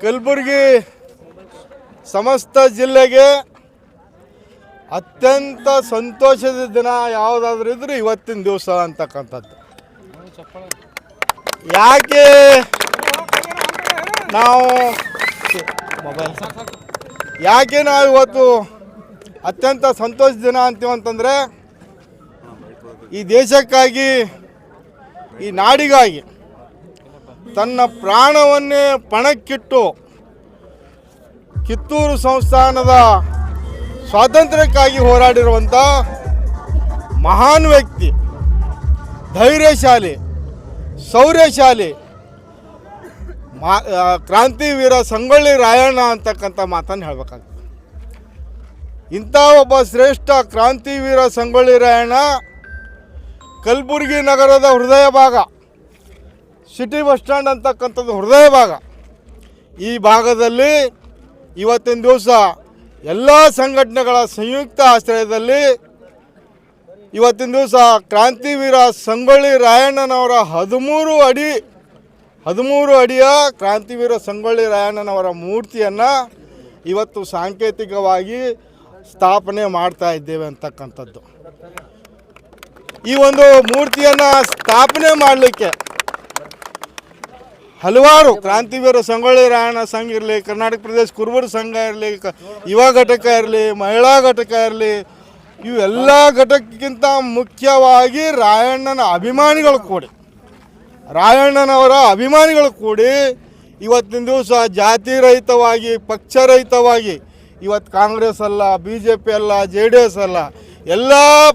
ಕಲಬುರಗಿ ಸಮಸ್ತ ಜಿಲ್ಲೆಗೆ ಅತ್ಯಂತ ಸಂತೋಷದ ದಿನ ಯಾವುದಾದ್ರೂ ಇದ್ರೆ ಇವತ್ತಿನ ದಿವಸ ಅಂತಕ್ಕಂಥದ್ದು. ಯಾಕೆ ನಾವು ಯಾಕೆ ನಾವು ಇವತ್ತು ಅತ್ಯಂತ ಸಂತೋಷ ದಿನ ಅಂತೀವಿ ಅಂತಂದರೆ ಈ ದೇಶಕ್ಕಾಗಿ ಈ ನಾಡಿಗಾಗಿ ತನ್ನ ಪ್ರಾಣವನ್ನೇ ಪಣಕ್ಕಿಟ್ಟು ಕಿತ್ತೂರು ಸಂಸ್ಥಾನದ ಸ್ವಾತಂತ್ರ್ಯಕ್ಕಾಗಿ ಹೋರಾಡಿರುವಂಥ ಮಹಾನ್ ವ್ಯಕ್ತಿ, ಧೈರ್ಯಶಾಲಿ, ಶೌರ್ಯಶಾಲಿ, ಮಾ ಕ್ರಾಂತಿವೀರ ಸಂಗೊಳ್ಳಿ ರಾಯಣ್ಣ ಅಂತಕ್ಕಂಥ ಮಾತನ್ನು ಹೇಳಬೇಕಾಗ್ತದೆ. ಇಂಥ ಒಬ್ಬ ಶ್ರೇಷ್ಠ ಕ್ರಾಂತಿವೀರ ಸಂಗೊಳ್ಳಿ ರಾಯಣ್ಣ ಕಲಬುರಗಿ ನಗರದ ಹೃದಯ ಭಾಗ ಸಿಟಿ ಬಸ್ ಸ್ಟ್ಯಾಂಡ್ ಅಂತಕ್ಕಂಥದ್ದು ಹೃದಯ ಭಾಗ ಈ ಭಾಗದಲ್ಲಿ ಇವತ್ತಿನ ದಿವಸ ಎಲ್ಲ ಸಂಘಟನೆಗಳ ಸಂಯುಕ್ತ ಆಶ್ರಯದಲ್ಲಿ ಇವತ್ತಿನ ದಿವಸ ಕ್ರಾಂತಿವೀರ ಸಂಗೊಳ್ಳಿ ರಾಯಣ್ಣನವರ ಹದಿಮೂರು ಅಡಿ, ಹದಿಮೂರು ಅಡಿಯ ಕ್ರಾಂತಿವೀರ ಸಂಗೊಳ್ಳಿ ರಾಯಣ್ಣನವರ ಮೂರ್ತಿಯನ್ನು ಇವತ್ತು ಸಾಂಕೇತಿಕವಾಗಿ ಸ್ಥಾಪನೆ ಮಾಡ್ತಾ ಇದ್ದೇವೆ ಅಂತಕ್ಕಂಥದ್ದು. ಈ ಒಂದು ಮೂರ್ತಿಯನ್ನು ಸ್ಥಾಪನೆ ಮಾಡಲಿಕ್ಕೆ ಹಲವಾರು ಕ್ರಾಂತಿವೀರ ಸಂಗೊಳ್ಳಿ ರಾಯಣ್ಣ ಸಂಘ ಇರಲಿ, ಕರ್ನಾಟಕ ಪ್ರದೇಶ ಕುರುಬರ ಸಂಘ ಇರಲಿ, ಕ ಯುವ ಘಟಕ ಇರಲಿ, ಮಹಿಳಾ ಘಟಕ ಇರಲಿ ಇವೆಲ್ಲ ಘಟಕಕ್ಕಿಂತ ಮುಖ್ಯವಾಗಿ ರಾಯಣ್ಣನ ಅಭಿಮಾನಿಗಳು ಕೂಡಿ. ರಾಯಣ್ಣನವರ ಅಭಿಮಾನಿಗಳು ಕೂಡಿ ಇವತ್ತಿನ ದಿವಸ ಜಾತಿ ರಹಿತವಾಗಿ ಪಕ್ಷರಹಿತವಾಗಿ, ಇವತ್ತು ಕಾಂಗ್ರೆಸ್ ಅಲ್ಲ ಬಿ ಜೆ ಪಿ ಅಲ್ಲ, ಜೆ ಡಿ ಎಸ್ ಅಲ್ಲ, ಎಲ್ಲ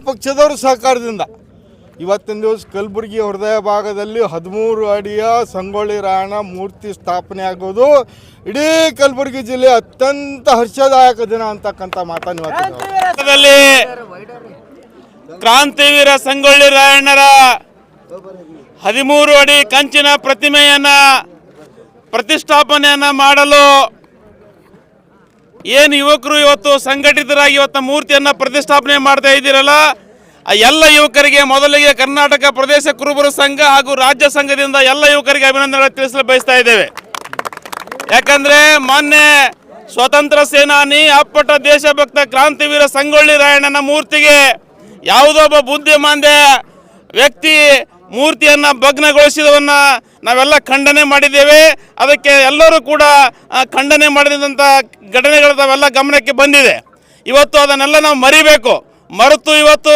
ಪಕ್ಷದವರು ಸಹಕಾರದಿಂದ ಇವತ್ತಿನ ದಿವಸ ಕಲಬುರಗಿ ಹೃದಯ ಭಾಗದಲ್ಲಿ ಹದಿಮೂರು ಅಡಿಯ ಸಂಗೊಳ್ಳಿ ರಾಯಣ್ಣ ಮೂರ್ತಿ ಸ್ಥಾಪನೆ ಆಗೋದು. ಇಡೀ ಕಲಬುರಗಿ ಜಿಲ್ಲೆ ಅತ್ಯಂತ ಹರ್ಷದಾಯಕ ದಿನ ಅಂತಕ್ಕಂಥ ಮಾತನ್ನು ಕ್ರಾಂತಿವೀರ ಸಂಗೊಳ್ಳಿ ರಾಯಣ್ಣರ ಹದಿಮೂರು ಅಡಿ ಕಂಚಿನ ಪ್ರತಿಮೆಯನ್ನ ಪ್ರತಿಷ್ಠಾಪನೆಯನ್ನ ಮಾಡಲು ಏನು ಯುವಕರು ಇವತ್ತು ಸಂಘಟಿತರಾಗಿ ಇವತ್ತು ಮೂರ್ತಿಯನ್ನ ಪ್ರತಿಷ್ಠಾಪನೆ ಮಾಡ್ತಾ ಇದ್ದೀರಲ್ಲ ಎಲ್ಲ ಯುವಕರಿಗೆ ಮೊದಲಿಗೆ ಕರ್ನಾಟಕ ಪ್ರದೇಶ ಕುರುಬರ ಸಂಘ ಹಾಗೂ ರಾಜ್ಯ ಸಂಘದಿಂದ ಎಲ್ಲ ಯುವಕರಿಗೆ ಅಭಿನಂದನೆ ತಿಳಿಸಲು ಬಯಸ್ತಾ ಇದ್ದೇವೆ. ಯಾಕಂದ್ರೆ ಮೊನ್ನೆ ಸ್ವತಂತ್ರ ಸೇನಾನಿ, ಅಪ್ಪಟ ದೇಶಭಕ್ತ ಕ್ರಾಂತಿವೀರ ಸಂಗೊಳ್ಳಿ ರಾಯಣ್ಣನ ಮೂರ್ತಿಗೆ ಯಾವುದೋ ಒಬ್ಬ ಬುದ್ಧಿಮಾಂದ್ಯ ವ್ಯಕ್ತಿ ಮೂರ್ತಿಯನ್ನ ಭಗ್ನಗೊಳಿಸಿದವನ್ನ ನಾವೆಲ್ಲ ಖಂಡನೆ ಮಾಡಿದ್ದೇವೆ. ಅದಕ್ಕೆ ಎಲ್ಲರೂ ಕೂಡ ಖಂಡನೆ ಮಾಡಿದಂಥ ಘಟನೆಗಳು ತಾವೆಲ್ಲ ಗಮನಕ್ಕೆ ಬಂದಿದೆ. ಇವತ್ತು ಅದನ್ನೆಲ್ಲ ನಾವು ಮರಿಬೇಕು. ಮರೆತು ಇವತ್ತು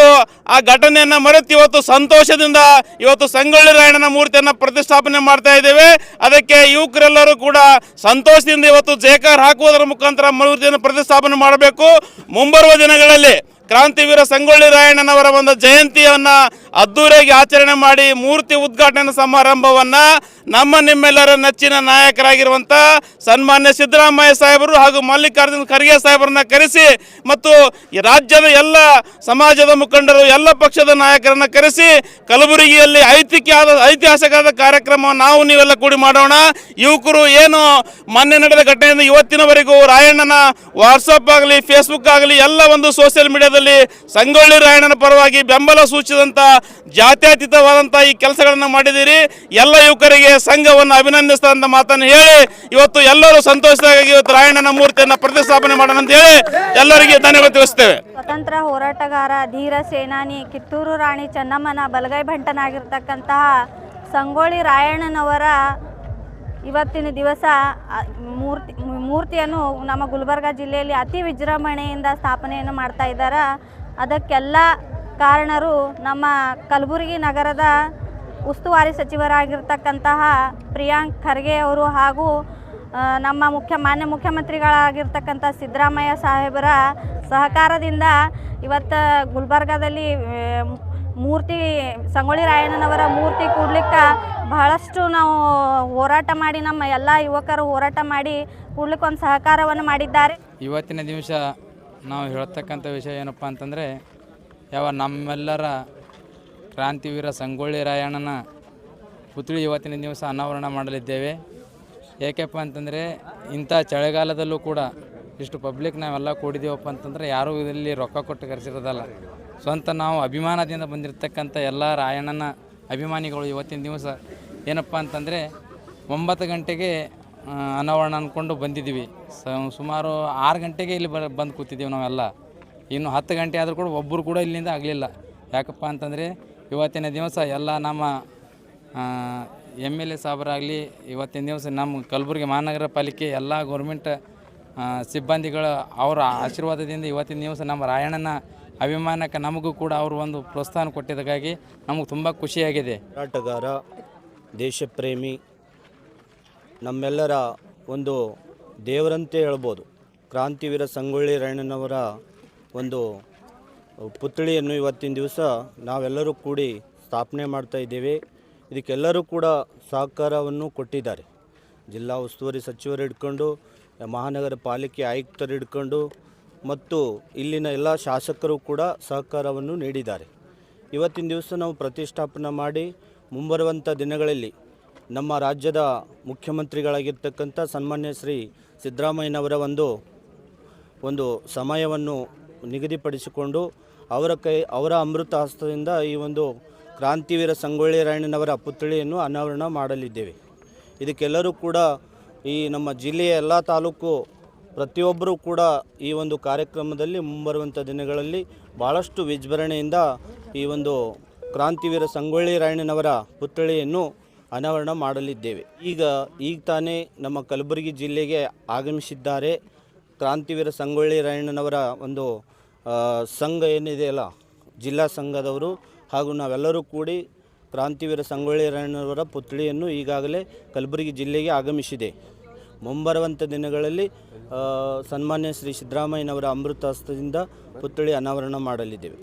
ಆ ಘಟನೆಯನ್ನ ಮರೆತು ಇವತ್ತು ಸಂತೋಷದಿಂದ ಇವತ್ತು ಸಂಗೊಳ್ಳಿ ರಾಯಣ್ಣನ ಮೂರ್ತಿಯನ್ನ ಪ್ರತಿಷ್ಠಾಪನೆ ಮಾಡ್ತಾ ಇದ್ದೇವೆ. ಅದಕ್ಕೆ ಯುವಕರೆಲ್ಲರೂ ಕೂಡ ಸಂತೋಷದಿಂದ ಇವತ್ತು ಜಯಕಾರ ಹಾಕುವುದರ ಮುಖಾಂತರ ಮೂರ್ತಿಯನ್ನು ಪ್ರತಿಷ್ಠಾಪನೆ ಮಾಡಬೇಕು. ಮುಂಬರುವ ದಿನಗಳಲ್ಲಿ ಕ್ರಾಂತಿವೀರ ಸಂಗೊಳ್ಳಿ ರಾಯಣ್ಣನವರ ಒಂದು ಜಯಂತಿಯನ್ನ ಅದ್ದೂರಿಯಾಗಿ ಆಚರಣೆ ಮಾಡಿ ಮೂರ್ತಿ ಉದ್ಘಾಟನೆ ಸಮಾರಂಭವನ್ನ ನಮ್ಮ ನಿಮ್ಮೆಲ್ಲರ ನೆಚ್ಚಿನ ನಾಯಕರಾಗಿರುವಂತ ಸನ್ಮಾನ್ಯ ಸಿದ್ದರಾಮಯ್ಯ ಸಾಹೇಬರು ಹಾಗೂ ಮಲ್ಲಿಕಾರ್ಜುನ ಖರ್ಗೆ ಸಾಹೇಬರನ್ನ ಕರೆಸಿ ಮತ್ತು ರಾಜ್ಯದ ಎಲ್ಲ ಸಮಾಜದ ಮುಖಂಡರು, ಎಲ್ಲ ಪಕ್ಷದ ನಾಯಕರನ್ನ ಕರೆಸಿ ಕಲಬುರಗಿಯಲ್ಲಿ ಐತಿಹಾಸಿಕ ಐತಿಹಾಸಿಕವಾದ ಕಾರ್ಯಕ್ರಮವನ್ನು ನಾವು ನೀವೆಲ್ಲ ಕೂಡಿ ಮಾಡೋಣ. ಯುವಕರು ಏನು ಮೊನ್ನೆ ನಡೆದ ಘಟನೆಯಿಂದ ಇವತ್ತಿನವರೆಗೂ ರಾಯಣ್ಣನ ವಾಟ್ಸಪ್ ಆಗಲಿ ಫೇಸ್ಬುಕ್ ಆಗಲಿ, ಎಲ್ಲ ಒಂದು ಸೋಷಿಯಲ್ ಮೀಡಿಯಾದಲ್ಲಿ ಸಂಗೊಳ್ಳಿ ರಾಯಣ್ಣನ ಪರವಾಗಿ ಬೆಂಬಲ ಸೂಚಿಸಿದಂಥ ಜಾತ್ಯತೀತವಾದಂಥ ಈ ಕೆಲಸಗಳನ್ನು ಮಾಡಿದ್ದೀರಿ. ಎಲ್ಲ ಯುವಕರಿಗೆ ಸಂಘವನ್ನು ಅಭಿನಂದಿಸ್ತಾ ಅಂತ ಮಾತನ್ನು ಹೇಳಿ, ಇವತ್ತು ಎಲ್ಲರೂ ಸಂತೋಷದಾಗಿ ಇವತ್ತು ರಾಯಣ್ಣನ ಮೂರ್ತಿಯನ್ನು ಪ್ರತಿಷ್ಠಾಪನೆ ಮಾಡೋಣ ಅಂತ ಹೇಳಿ ಎಲ್ಲರಿಗೆ ಧನ್ಯವಾದ ತಿಳಿಸ್ತೇವೆ. ಸ್ವತಂತ್ರ ಹೋರಾಟಗಾರ, ಧೀರ ಸೇನಾನಿ, ಕಿತ್ತೂರು ರಾಣಿ ಚೆನ್ನಮ್ಮನ ಬಲಗೈ ಭಂಟನಾಗಿರ್ತಕ್ಕಂತಹ ಸಂಗೋಳಿ ರಾಯಣ್ಣನವರ ಇವತ್ತಿನ ದಿವಸ ಮೂರ್ತಿ, ಮೂರ್ತಿಯನ್ನು ನಮ್ಮ ಗುಲ್ಬರ್ಗ ಜಿಲ್ಲೆಯಲ್ಲಿ ಅತಿ ವಿಜೃಂಭಣೆಯಿಂದ ಸ್ಥಾಪನೆಯನ್ನು ಮಾಡ್ತಾ ಇದ್ದಾರೆ. ಅದಕ್ಕೆಲ್ಲ ಕಾರಣರು ನಮ್ಮ ಕಲಬುರಗಿ ನಗರದ ಉಸ್ತುವಾರಿ ಸಚಿವರಾಗಿರ್ತಕ್ಕಂತಹ ಪ್ರಿಯಾಂಕ್ ಖರ್ಗೆ ಅವರು ಹಾಗೂ ನಮ್ಮ ಮುಖ್ಯ, ಮಾನ್ಯ ಮುಖ್ಯಮಂತ್ರಿಗಳಾಗಿರ್ತಕ್ಕಂಥ ಸಿದ್ದರಾಮಯ್ಯ ಸಾಹೇಬರ ಸಹಕಾರದಿಂದ ಇವತ್ತು ಗುಲ್ಬರ್ಗಾದಲ್ಲಿ ಮೂರ್ತಿ, ಸಂಗೊಳ್ಳಿ ರಾಯಣ್ಣನವರ ಮೂರ್ತಿ ಕೂಡ್ಲಿಕ್ಕೆ ಬಹಳಷ್ಟು ನಾವು ಹೋರಾಟ ಮಾಡಿ, ನಮ್ಮ ಎಲ್ಲ ಯುವಕರು ಹೋರಾಟ ಮಾಡಿ ಕೂಡ್ಲಿಕ್ಕೆ ಒಂದು ಸಹಕಾರವನ್ನು ಮಾಡಿದ್ದಾರೆ. ಇವತ್ತಿನ ದಿವಸ ನಾವು ಹೇಳ್ತಕ್ಕಂಥ ವಿಷಯ ಏನಪ್ಪ ಅಂತಂದರೆ ಯಾವ ನಮ್ಮೆಲ್ಲರ ಕ್ರಾಂತಿವೀರ ಸಂಗೊಳ್ಳಿ ರಾಯಣ್ಣನ ಪುತ್ಳಿ ಇವತ್ತಿನ ದಿವಸ ಅನಾವರಣ ಮಾಡಲಿದ್ದೇವೆ. ಏಕೆಪ್ಪ ಅಂತಂದರೆ ಇಂಥ ಚಳಿಗಾಲದಲ್ಲೂ ಕೂಡ ಇಷ್ಟು ಪಬ್ಲಿಕ್ ನಾವೆಲ್ಲ ಕೂಡಿದ್ದೇವಪ್ಪ ಅಂತಂದರೆ ಯಾರೂ ಇಲ್ಲಿ ರೊಕ್ಕ ಕೊಟ್ಟು ಕರೆಸಿರೋದಲ್ಲ. ಸ್ವಂತ ನಾವು ಅಭಿಮಾನದಿಂದ ಬಂದಿರತಕ್ಕಂಥ ಎಲ್ಲ ರಾಯಣ್ಣನ ಅಭಿಮಾನಿಗಳು ಇವತ್ತಿನ ದಿವಸ ಏನಪ್ಪ ಅಂತಂದರೆ ಒಂಬತ್ತು ಗಂಟೆಗೆ ಅನಾವರಣ ಅಂದ್ಕೊಂಡು ಬಂದಿದ್ದೀವಿ. ಸುಮಾರು ಆರು ಗಂಟೆಗೆ ಇಲ್ಲಿ ಬಂದು ಕೂತಿದ್ದೀವಿ ನಾವೆಲ್ಲ. ಇನ್ನು ಹತ್ತು ಗಂಟೆ ಆದರೂ ಕೂಡ ಒಬ್ಬರು ಕೂಡ ಇಲ್ಲಿಂದ ಆಗಲಿಲ್ಲ. ಯಾಕಪ್ಪ ಅಂತಂದರೆ ಇವತ್ತಿನ ದಿವಸ ಎಲ್ಲ ನಮ್ಮ ಎಂ ಎಲ್ ಎ ಸಾಬರಾಗಲಿ ಇವತ್ತಿನ ದಿವಸ ನಮ್ಮ ಕಲಬುರಗಿ ಮಹಾನಗರ ಪಾಲಿಕೆ ಎಲ್ಲ ಗೌರ್ಮೆಂಟ್ ಸಿಬ್ಬಂದಿಗಳ ಅವರ ಆಶೀರ್ವಾದದಿಂದ ಇವತ್ತಿನ ದಿವಸ ನಮ್ಮ ರಾಯಣ್ಣನ ಅಭಿಮಾನಕ್ಕೆ ನಮಗೂ ಕೂಡ ಅವರು ಒಂದು ಪ್ರೋತ್ಸಾಹ ಕೊಟ್ಟಿದ್ದಕ್ಕಾಗಿ ನಮಗೆ ತುಂಬ ಖುಷಿಯಾಗಿದೆ. ಹೋರಾಟಗಾರ, ದೇಶಪ್ರೇಮಿ, ನಮ್ಮೆಲ್ಲರ ಒಂದು ದೇವರಂತೆ ಹೇಳ್ಬೋದು. ಕ್ರಾಂತಿವೀರ ಸಂಗೊಳ್ಳಿ ರಾಯಣ್ಣನವರ ಒಂದು ಪುತ್ಳಿಯನ್ನು ಇವತ್ತಿನ ದಿವಸ ನಾವೆಲ್ಲರೂ ಕೂಡಿ ಸ್ಥಾಪನೆ ಮಾಡ್ತಾ ಇದ್ದೇವೆ. ಇದಕ್ಕೆಲ್ಲರೂ ಕೂಡ ಸಹಕಾರವನ್ನು ಕೊಟ್ಟಿದ್ದಾರೆ. ಜಿಲ್ಲಾ ಉಸ್ತುವಾರಿ ಸಚಿವರು ಹಿಡ್ಕೊಂಡು, ಮಹಾನಗರ ಪಾಲಿಕೆ ಆಯುಕ್ತರು ಹಿಡ್ಕೊಂಡು ಮತ್ತು ಇಲ್ಲಿನ ಎಲ್ಲ ಶಾಸಕರು ಕೂಡ ಸಹಕಾರವನ್ನು ನೀಡಿದ್ದಾರೆ. ಇವತ್ತಿನ ದಿವಸ ನಾವು ಪ್ರತಿಷ್ಠಾಪನೆ ಮಾಡಿ ಮುಂಬರುವಂಥ ದಿನಗಳಲ್ಲಿ ನಮ್ಮ ರಾಜ್ಯದ ಮುಖ್ಯಮಂತ್ರಿಗಳಾಗಿರ್ತಕ್ಕಂಥ ಸನ್ಮಾನ್ಯ ಶ್ರೀ ಸಿದ್ದರಾಮಯ್ಯನವರ ಒಂದು ಒಂದು ಸಮಯವನ್ನು ನಿಗದಿಪಡಿಸಿಕೊಂಡು ಅವರ ಕೈ, ಅವರ ಅಮೃತ ಹಸ್ತದಿಂದ ಈ ಒಂದು ಕ್ರಾಂತಿವೀರ ಸಂಗೊಳ್ಳಿ ರಾಯಣ್ಣನವರ ಪುತ್ಥಳಿಯನ್ನು ಅನಾವರಣ ಮಾಡಲಿದ್ದೇವೆ. ಇದಕ್ಕೆಲ್ಲರೂ ಕೂಡ ಈ ನಮ್ಮ ಜಿಲ್ಲೆಯ ಎಲ್ಲ ತಾಲೂಕು ಪ್ರತಿಯೊಬ್ಬರೂ ಕೂಡ ಈ ಒಂದು ಕಾರ್ಯಕ್ರಮದಲ್ಲಿ ಮುಂಬರುವಂಥ ದಿನಗಳಲ್ಲಿ ಭಾಳಷ್ಟು ವಿಜೃಂಭಣೆಯಿಂದ ಈ ಒಂದು ಕ್ರಾಂತಿವೀರ ಸಂಗೊಳ್ಳಿ ರಾಯಣ್ಣನವರ ಪುತ್ಥಳಿಯನ್ನು ಅನಾವರಣ ಮಾಡಲಿದ್ದೇವೆ. ಈಗ ಈಗ ತಾನೇ ನಮ್ಮ ಕಲಬುರಗಿ ಜಿಲ್ಲೆಗೆ ಆಗಮಿಸಿದ್ದಾರೆ. ಕ್ರಾಂತಿವೀರ ಸಂಗೊಳ್ಳಿ ರಾಯಣ್ಣನವರ ಒಂದು ಸಂಘ ಏನಿದೆಯಲ್ಲ ಜಿಲ್ಲಾ ಸಂಘದವರು ಹಾಗೂ ನಾವೆಲ್ಲರೂ ಕೂಡಿ ಕ್ರಾಂತಿವೀರ ಸಂಗೊಳ್ಳಿ ರಾಯಣ್ಣನವರ ಪುತ್ಳಿಯನ್ನು ಈಗಾಗಲೇ ಕಲಬುರಗಿ ಜಿಲ್ಲೆಗೆ ಆಗಮಿಸಿದೆ. ಮುಂಬರುವಂಥ ದಿನಗಳಲ್ಲಿ ಸನ್ಮಾನ್ಯ ಶ್ರೀ ಸಿದ್ದರಾಮಯ್ಯನವರ ಅಮೃತ ಹಸ್ತದಿಂದ ಪುತ್ಥಳಿ ಅನಾವರಣ ಮಾಡಲಿದ್ದೇವೆ.